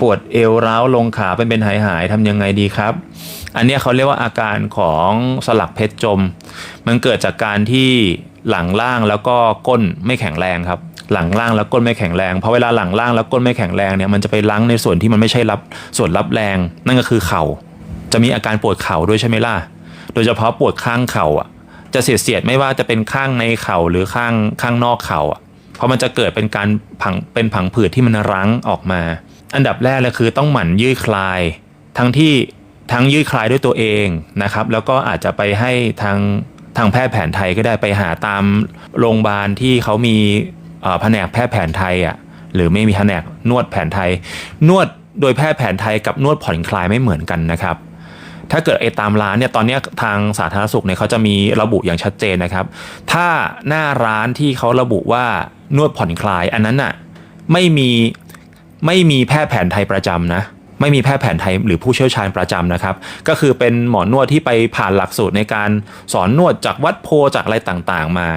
ปวดเอวร้าวลงขาเป็นเป็นหายหายทำยังไงดีครับ อันนี้เขาเรียกว่าอาการของสลักเพชรจม มันเกิดจากการที่หลังล่างแล้วก็ก้นไม่แข็งแรงครับ หลังล่างแล้วก้นไม่แข็งแรงเพราะเวลาหลังล่างแล้วก้นไม่แข็งแรงเนี่ยมันจะไปล้างในส่วนที่มันไม่ใช่รับส่วนรับแรง นั่นก็คือเข่า จะมีอาการปวดเข่าด้วยใช่ไหมล่ะโดยเฉพาะปวดข้างเข่าอะจะเสียดเสียดไม่ว่าจะเป็นข้างในเข่าหรือข้างข้างนอกเข่าอะเพราะมันจะเกิดเป็นการผังเป็นผังผืดที่มันรั้งออกมา อันดับแรกเลยคือต้องหมั่นยืดคลาย ทั้งที่ทั้งยืดคลายด้วยตัวเองนะครับ แล้วก็อาจจะไปให้ทางทางแพทย์แผนไทยก็ได้ไปหาตามโรงพยาบาลที่เขามีแผนกแพทย์แผนไทยอะหรือไม่มีแผนกนวดแผนไทย นวดโดยแพทย์แผนไทยกับนวดผ่อนคลายไม่เหมือนกันนะครับ ถ้าเกิดไอ้ตามร้านเนี่ยตอนนี้ทางสาธารณสุขเนี่ยเขาจะมีระบุอย่างชัดเจนนะครับ ถ้าหน้าร้านที่เขาระบุว่านวดผ่อนคลายอันนั้นน่ะไม่มี ไม่มีแพทย์แผนไทยประจำนะไม่มีแพทย์แผนไทยหรือผู้เชี่ยวชาญประจำนะครับ ก็คือเป็นหมอนวดที่ไปผ่านหลักสูตรในการสอนนวดจากวัดโพจากอะไรต่างๆมา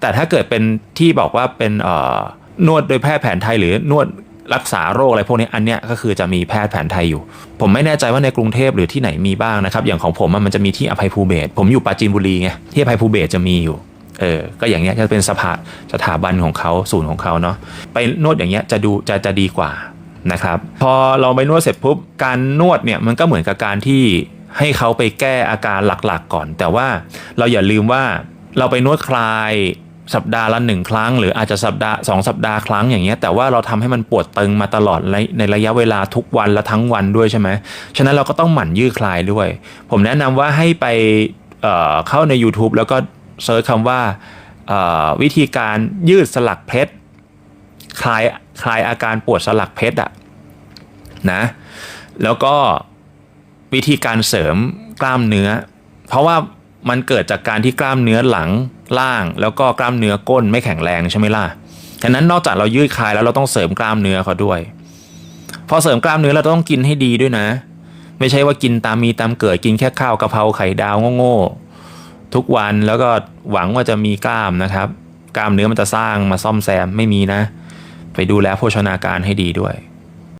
แต่ถ้าเกิดเป็นที่บอกว่าเป็นเอ่อนวดโดยแพทย์แผนไทยหรือนวดรักษาโรคอะไรพวกนี้อันเนี้ยก็คือจะมีแพทย์แผนไทยอยู่ ผมไม่แน่ใจว่าในกรุงเทพหรือที่ไหนมีบ้างนะครับ อย่างของผมมันจะมีที่อภัยภูเบศผมอยู่ปราจีนบุรีไงที่อภัยภูเบศจะมีอยู่ เออก็อย่างเงี้ยจะเป็นสภาสถาบันของเขาศูนย์ของเขาเนาะไปนวดอย่างเงี้ยจะดูจะจะดีกว่านะครับ พอเราไปนวดเสร็จปุ๊บการนวดเนี่ยมันก็เหมือนกับการที่ให้เขาไปแก้อาการหลักๆก่อน แต่ว่าเราอย่าลืมว่าเราไปนวดคลายสัปดาห์ละหนึ่งครั้ง หรืออาจจะสัปดาห์สองสัปดาห์ครั้งอย่างเงี้ยแต่ว่าเราทำให้มันปวดตึงมาตลอดในระยะเวลาทุกวันและทั้งวันด้วยใช่ไหมฉะนั้นเราก็ต้องหมั่นยืดคลายด้วย ผมแนะนำว่าให้ไปเเข้าใน YouTube แล้วก็ เซิร์ชคำว่าวิธีการยืดสลักเพชรคลายคลายอาการปวดสลักเพชรอะนะแล้วก็วิธีการเสริมกล้ามเนื้อ เพราะว่ามันเกิดจากการที่กล้ามเนื้อหลังล่าง แล้วก็กล้ามเนื้อก้นไม่แข็งแรงใช่ไหมล่ะฉะนั้นนอกจากเรายืดคลายแล้วเราต้องเสริมกล้ามเนื้อเขาด้วย พอเสริมกล้ามเนื้อเราต้องกินให้ดีด้วยนะ ไม่ใช่ว่ากินตามมีตามเกิดกินแค่ข้าวกะเพราไข่ดาวโง่ ทุกวันแล้วก็หวังว่าจะมีกล้ามนะครับ กล้ามเนื้อมันจะสร้างมาซ่อมแซมไม่มีนะ ไปดูแลโภชนาการให้ดีด้วย